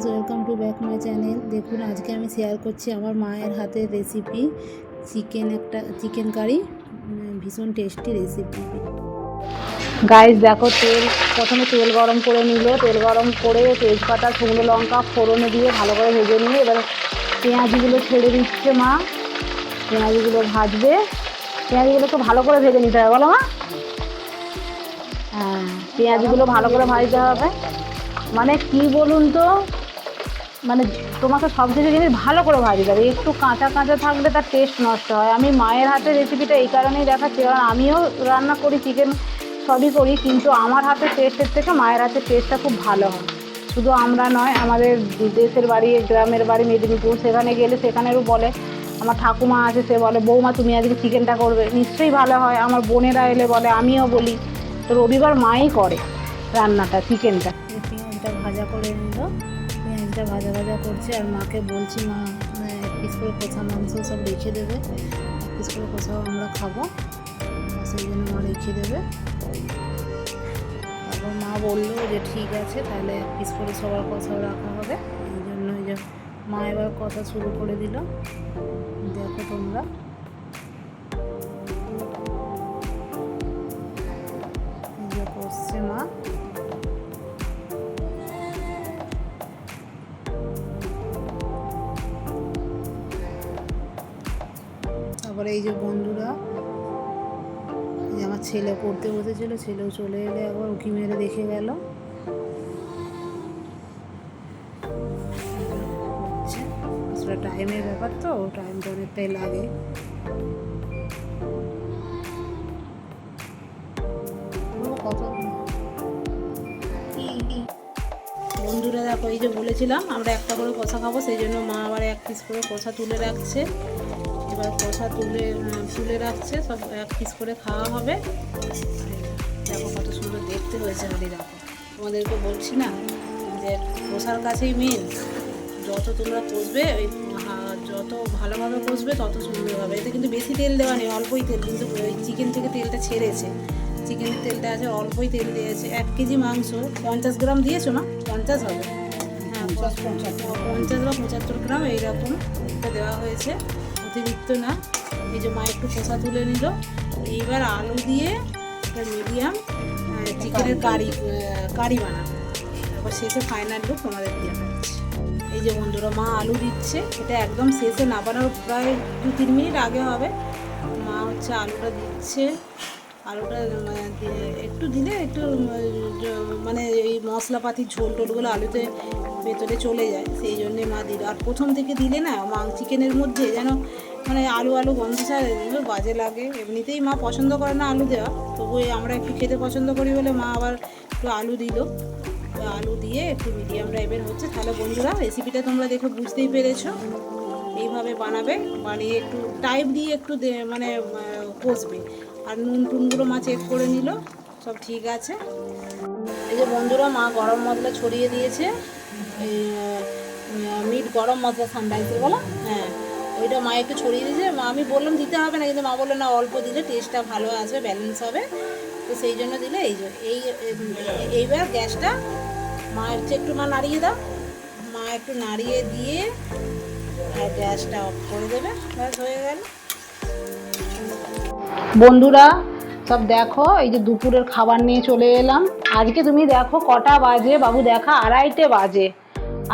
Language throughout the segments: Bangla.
Guys welcome to back my channel দেখুন, আজকে আমি শেয়ার করছি আমার মায়ের হাতের রেসিপি চিকেন একটা চিকেন কারি ভীষণ টেস্টি রেসিপি গাইজ দেখো, তেল প্রথমে তেল গরম করে নিল। তেল গরম করে তেজপাতা, শুকনো লঙ্কা ফোড়নে দিয়ে ভালো করে ভেজে নিয়ে এবার পেঁয়াজগুলো ছেড়ে দিচ্ছে মা। পেঁয়াজগুলো ভাজবে। পেঁয়াজগুলোকে ভালো করে ভেজে নিতে হবে, বলো মা। হ্যাঁ পেঁয়াজগুলো ভালো করে ভাজতে হবে। মানে কি বলুন তো? মানে তোমাকে সব কিছু জিনিস ভালো করে ভাজতে হবে একটু কাঁচা কাঁচা থাকলে তার টেস্ট নষ্ট হয়। আমি মায়ের হাতের রেসিপিটা এই কারণেই দেখাচ্ছি। কারণ আমিও রান্না করি চিকেন সবই করি, কিন্তু আমার হাতের টেস্টের থেকে মায়ের হাতের টেস্টটা খুব ভালো হয়। শুধু আমরা নয়, আমাদের দেশের বাড়ি, গ্রামের বাড়ি, মেদিনীপুর, সেখানে গেলে সেখানেরও বলে, আমার ঠাকুমা আছে, সে বলে, বৌমা, তুমি আজকে চিকেনটা করবে। নিশ্চয়ই ভালো হয়। আমার বোনেরা এলে বলে, আমিও বলি। তো রবিবার মাই করে রান্নাটা চিকেনটা পেঁয়াজটা ভাজা করে নিল। পেঁয়াজটা ভাজা ভাজা করছে আর মাকে বলছি, মা এক করে কষা মাংস সব রেখে দেবে। এক কষাও আমরা খাব। সেই জন্য মা রেখে দেবে। তারপর মা বলল যে, ঠিক আছে, তাহলে এক সবার কষাও রাখা হবে। এই জন্য মা এবার কথা শুরু করে দিল। দেখো তোমরা। তারপরে এই যে বন্ধুরা আমার ছেলে পড়তে বসেছিল, ছেলেও চলে এলে একবার উকি মেরে দেখে গেল। টাইমের ব্যাপার তো টাইমটা অনেকটাই লাগে। বন্ধুরা দেখো, এই যে বলেছিলাম, আমরা একটা করে কষা খাব, সেই জন্য মা আবার এক পিস করে কষা তুলে রাখছে। এবার কষা তুলে তুলে রাখছে, সব এক পিস করে খাওয়া হবে। দেখো কত সুন্দর দেখতে হয়েছে খালি দেখো তোমাদেরকে বলছি না যে কষার কাছেই মেন যত তোমরা কষবে, ওই যত ভালোভাবে কষবে, তত সুন্দর হবে। এতে কিন্তু বেশি তেল দেওয়া নেই, অল্পই তেল, কিন্তু ওই চিকেন থেকে তেলটা ছেড়েছে। চিকেনের তেলটা আছে, অল্পই তেল দিয়েছে। এক কেজি মাংস, পঞ্চাশ গ্রাম দিয়েছ না? পঞ্চাশ হবে। হ্যাঁ পঞ্চাশ বা পঁচাত্তর গ্রাম এইরকম এটা দেওয়া হয়েছে। অতিরিক্ত না। এই যে মা একটু কষা তুলে নিল। এইবার আলু দিয়ে একটা মিডিয়াম চিকেনের কারি কারি বানাবো। তারপর শেষে ফাইনাল লুক তোমাদের দেখাচ্ছি। এই যে বন্ধুরা, মা আলু দিচ্ছে। এটা একদম শেষে নাবানোর প্রায় দু, তিন মিনিট আগে হবে। মা হচ্ছে আলুটা দিচ্ছে। আলুটা মানে একটু দিলে একটু মানে মশলাপাতির ঝোল টোলগুলো আলুতে ভেতরে চলে যায়, সেই জন্যে মা দিল। আর প্রথম থেকে দিলে না, মা চিকেনের মধ্যে যেন মানে আলু আলু গন্ধ ছাড়ে বাজে লাগে। এমনিতেই মা পছন্দ করে না আলু দেওয়া তবু আমরা একটু খেতে পছন্দ করি বলে মা আবার একটু আলু দিল। আলু দিয়ে একটু মিডিয়াম টাইপের হচ্ছে। তাহলে বন্ধুরা, রেসিপিটা তোমরা দেখে বুঝতেই পেরেছ। এইভাবে বানাবে, বানিয়ে একটু টাইপ দিয়ে একটু মানে কষবে। আর নুন টুনগুলো মা চেক করে নিল। সব ঠিক আছে। এই যে বন্ধুরা, মা গরম মশলা ছড়িয়ে দিয়েছে। মিট গরম মশলা সানরাইজের বলো। হ্যাঁ ওইটা মা একটু ছড়িয়ে দিয়েছে। মা, আমি বললাম দিতে হবে না, কিন্তু মা বলল, না, অল্প দিলে টেস্টটা ভালো আসবে ব্যালেন্স হবে। তো সেই জন্য দিলে এই যে, এই- এইবার গ্যাসটা মা হচ্ছে একটু মা নাড়িয়ে দাও। মা একটু নাড়িয়ে দিয়ে আর গ্যাসটা অফ করে দেবে। ব্যাস, হয়ে গেল। বন্ধুরা সব দেখো, এই যে দুপুরের খাবার নিয়ে চলে এলাম। আজকে তুমি দেখো কটা বাজে, বাবু দেখা আড়াইটে বাজে।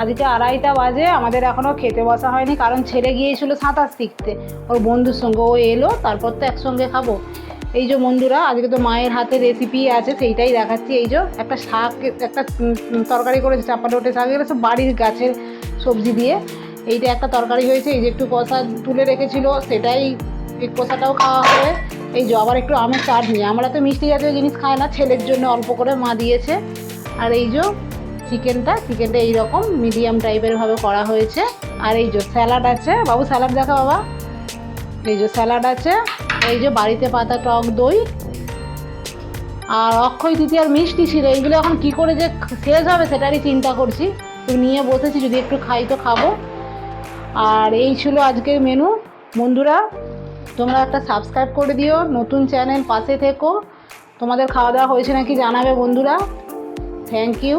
আজকে আড়াইটা বাজে, আমাদের এখনও খেতে বসা হয়নি, কারণ ছেলে গিয়েছিল সাঁতার শিখতে। ওর বন্ধুর সঙ্গে ও এলো, তারপর তো একসঙ্গে খাব। এই যে বন্ধুরা, আজকে তো মায়ের হাতে রেসিপি আছে, সেইটাই দেখাচ্ছি। এই যে একটা শাক, একটা তরকারি করেছে, চাপা লোটে শাক, এগুলো সব বাড়ির গাছের সবজি দিয়ে। এইটা একটা তরকারি হয়েছে, এই যে একটু কষা তুলে রেখেছিল, সেটাই কষাটাও খাওয়া হবে। এই যে আবার একটু আমের চাটনি আমরা তো মিষ্টি জাতীয় জিনিস খাই না, ছেলের জন্য অল্প করে মা দিয়েছে। আর এই যে চিকেনটা চিকেনটা এইরকম মিডিয়াম টাইপের ভাবে করা হয়েছে। আর এই যে স্যালাড আছে, বাবু স্যালাড দেখা বাবা। এই যে স্যালাড আছে, এই যে বাড়িতে পাতা, টক, দই। আর অক্ষয় তৃতীয়ার মিষ্টি ছিল, এইগুলো এখন কি করে যে শেষ হবে সেটারই চিন্তা করছি। তো নিয়ে বসেছি, যদি একটু খাই তো খাব। আর এই ছিল আজকের মেনু বন্ধুরা তোমরা একটা সাবস্ক্রাইব করে দিও, নতুন চ্যানেল পাশে থেকো। তোমাদের খাওয়া দাওয়া হয়েছে নাকি জানাবে বন্ধুরা। Thank you